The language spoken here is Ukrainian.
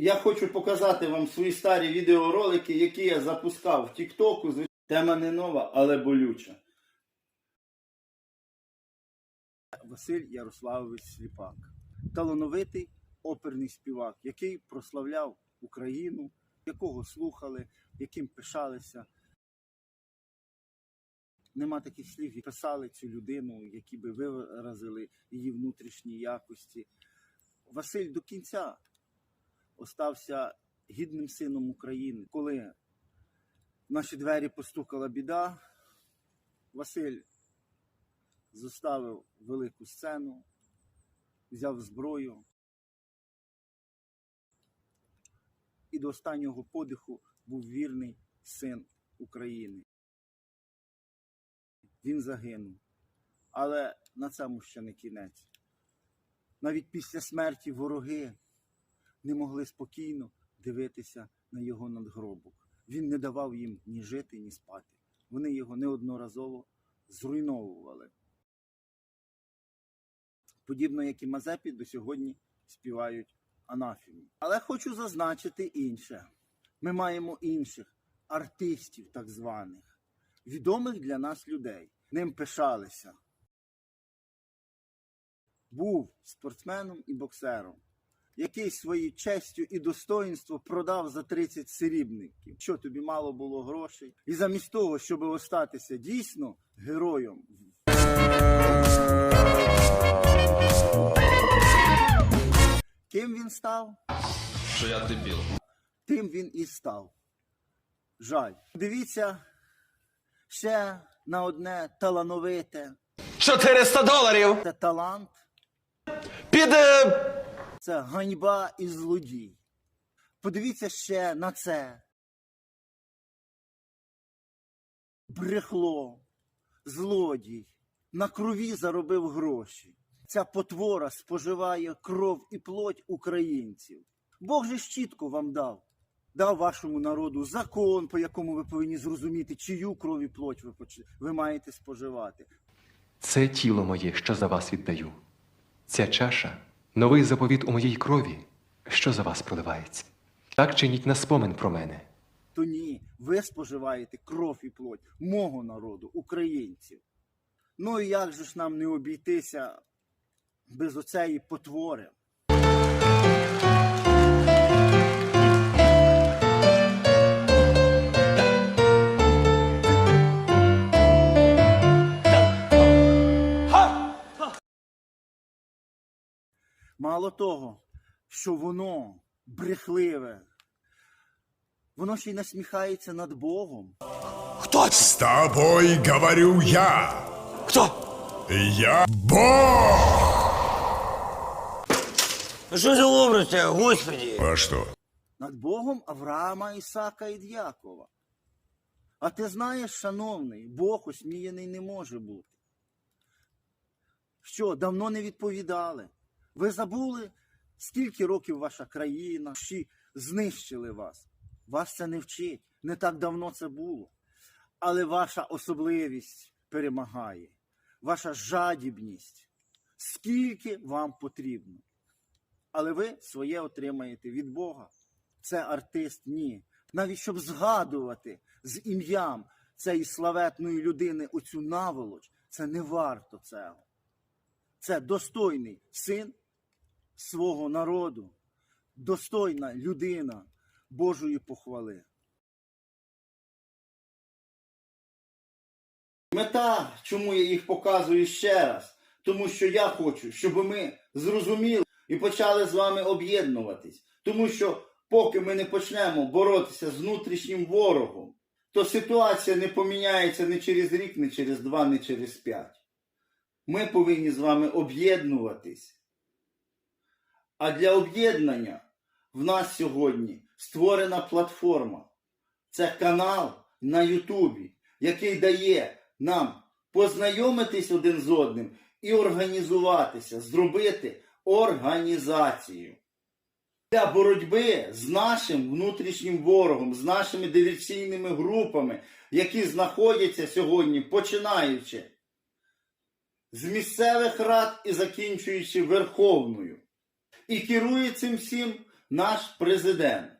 Я хочу показати вам свої старі відеоролики, які я запускав в Тіктоку. Тема не нова, але болюча. Василь Ярославович Сліпак. Талановитий оперний співак, який прославляв Україну, якого слухали, яким пишалися. Нема таких слів, які писали цю людину, які би виразили її внутрішні якості. Василь до кінця остався гідним сином України. Коли в наші двері постукала біда, Василь зоставив велику сцену, взяв зброю і до останнього подиху був вірний син України. Він загинув. Але на цьому ще не кінець. Навіть після смерті вороги не могли спокійно дивитися на його надгробок. Він не давав їм ні жити, ні спати. Вони його неодноразово зруйновували. Подібно як і Мазепі, до сьогодні співають анафіму. Але хочу зазначити інше. Ми маємо інших артистів, так званих, відомих для нас людей. Ним пишалися. Був спортсменом і боксером, який своєю честю і достоїнство продав за 30 срібників. Що тобі мало було грошей? І замість того, щоб остатися дійсно героєм Ким він став? що я дебіл. Тим він і став. Жаль. Дивіться ще на одне талановите. 400 доларів! Це талант, Під. е, це ганьба і злодій. Подивіться ще на це. Брехло, злодій, на крові заробив гроші. Ця потвора споживає кров і плоть українців. Бог же ж чітко вам дав. Дав вашому народу закон, по якому ви повинні зрозуміти, чию кров і плоть ви, ви маєте споживати. Це тіло моє, що за вас віддаю. Ця чаша новий заповіт у моїй крові, що за вас проливається. Так чиніть на спомин про мене. То ні, ви споживаєте кров і плоть мого народу, українців. Ну і як же ж нам не обійтися без оцеї потвори? Мало того, що воно брехливе, воно ще й насміхається над Богом. Хто це? С тобой говорю я. Хто? Я Бог! Що за образ, господи? А что? над Богом Авраама, Ісака і Д'якова. А ти знаєш, шановний, Бог осміяний не може бути. Що, давно не відповідали? Ви забули, скільки років ваша країна, чи знищили вас? Вас це не вчить. Не так давно це було. Але ваша особливість перемагає, ваша жадібність. Скільки вам потрібно? але ви своє отримаєте від Бога. Це артист ні. Навіть щоб згадувати з ім'ям цієї славетної людини оцю наволоч, це не варто цього. Це достойний син свого народу, достойна людина Божої похвали. Мета, чому я їх показую ще раз, тому що я хочу, щоб ми зрозуміли і почали з вами об'єднуватись. Тому що поки ми не почнемо боротися з внутрішнім ворогом, то ситуація не поміняється не через рік, не через два, не через п'ять. Ми повинні з вами об'єднуватись. А для об'єднання в нас сьогодні створена платформа. Це канал на Ютубі, який дає нам познайомитись один з одним і організуватися, зробити організацію для боротьби з нашим внутрішнім ворогом, з нашими диверсійними групами, які знаходяться сьогодні, починаючи з місцевих рад і закінчуючи Верховною. І керує цим всім наш президент.